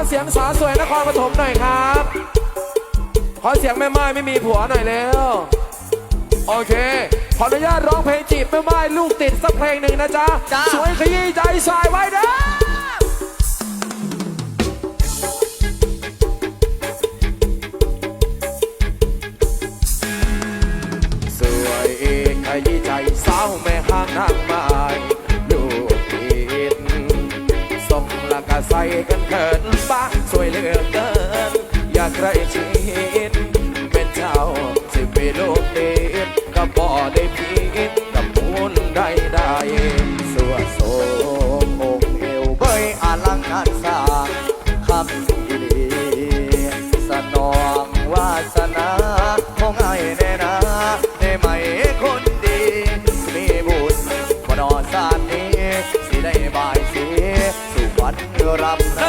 ขอเสียงสาวสวยนครปฐมหน่อยครับ ขอเสียงแม่ไม้ไม่มีผัวหน่อยเร็วโอเค ขออนุญาตร้องเพลงจีบแม่ไม้ลูกติดสักเพลงหนึ่งนะจ๊ะจ้าสวยขยี้ใจสายไว้เด้อ ใส่กันเขินบ้าสวยเหลือเกิน อยากใกล้ชิดเป็นเจ้าสิบปีลูกติดก็พอได้พิดกับมูลได้ได้สวโสมองเอวเบยอลังงานสร้างคำดีสนองวาสนาของไอ้แน่นาในไหมคนดี มีบุญบนอสาน รับ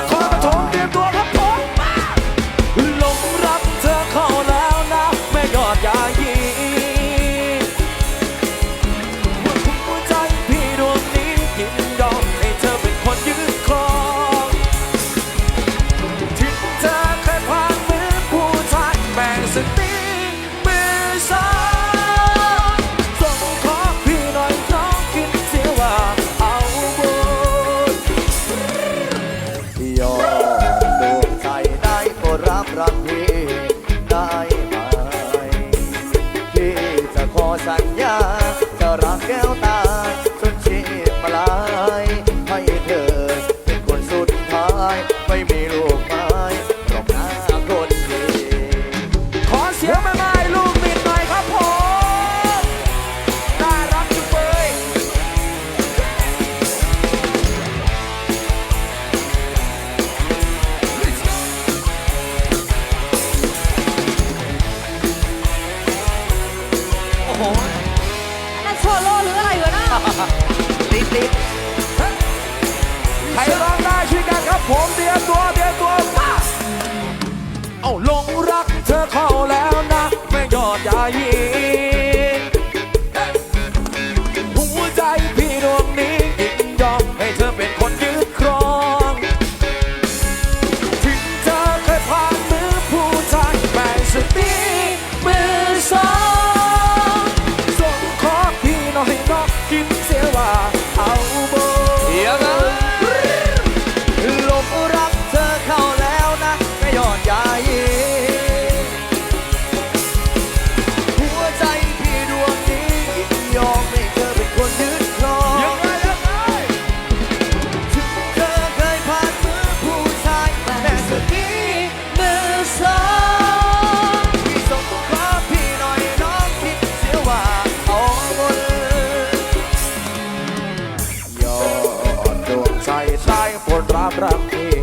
สัญญา จะรักแก้วตา ลงรักเธอเข้าแล้วนะ ไม่ยอดยาย ใจได้โปรดรับรักพี่ไ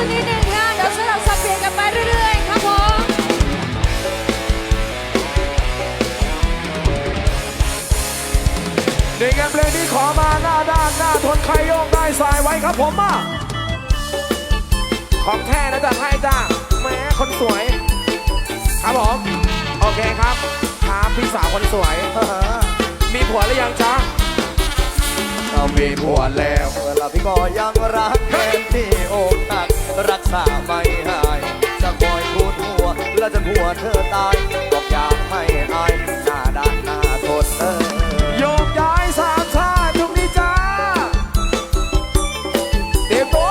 สักนิดหนึ่งค่ะเดี๋ยวสลับสับเปลี่ยนกันไปเรื่อยๆครับผมในงานเพลงนี้ขอมาหน้าด้านหน้าทนใครโยกได้สายไว้ครับผมมาของแท้นะจ๊ะให้จ้าแหม้คนสวย ครับผม โอเคครับครับพี่สาวคนสวย มีผัวหรือยังจ๊ะเรามีผัวแล้วเวลาพี่ก็ยังรักแฟนที่อกหักรัก ษาไม่หาย จะคอยพูดหัวแล้วจนหัวเธอตายบอกอยากไม่อายหน้าด้านหน้าทนเออโยกย้ายสามชาติตรงนี้จ้าเตรียมตัว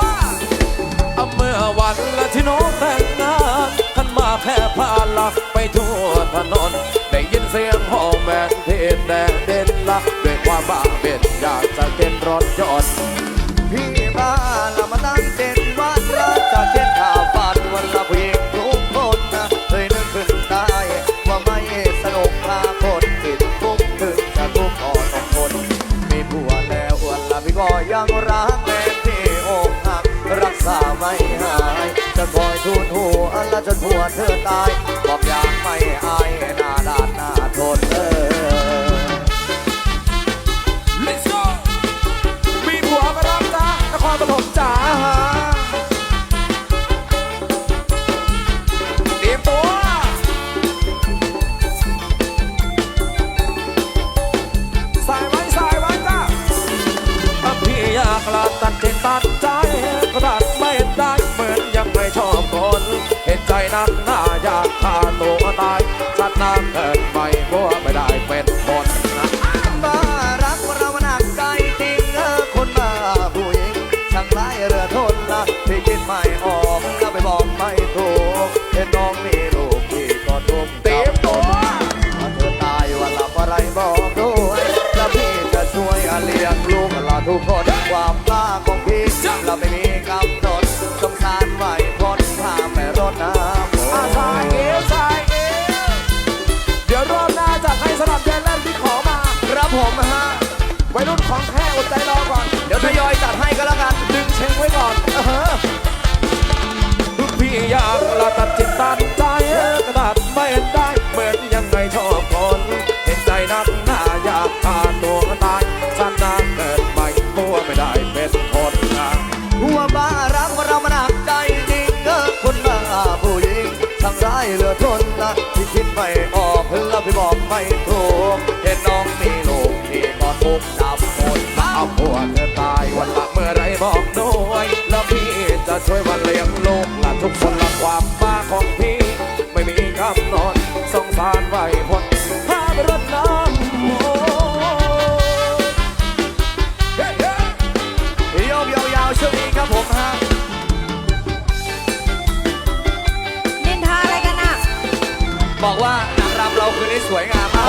เอาเมื่อวันละที่น้องแต่งงานขันมาแค่ผ่านละไปทั่วถนนได้ยินเสียงห้องแมนเทนแดงเด่นละด้วยความบ้าเบ็ดอยากจะเต้นรถยนต์ เธอตาย up. ก็แล้วกันดึงเชงไว้ก่อนเออพี่อยากละตัดจิตตัดใจกระตัดไม่ได้เหมือนยังไงชอบคนเห็นใจนักหน้าอยากฆ่าตัวตายสันนานเกิดใหม่ตัวไม่ได้เป็นคนนะหัวบ้ารักว่าเรามานหนักใจจริงเออคนบ้าผู้หญิงทำร้ายเหลือทนนะที่คิดไม่ออกเพื่อพี่บอกไม่ถูกเห็นน้องมีลูกที่กอดอกดับ นี้สวยงามมาก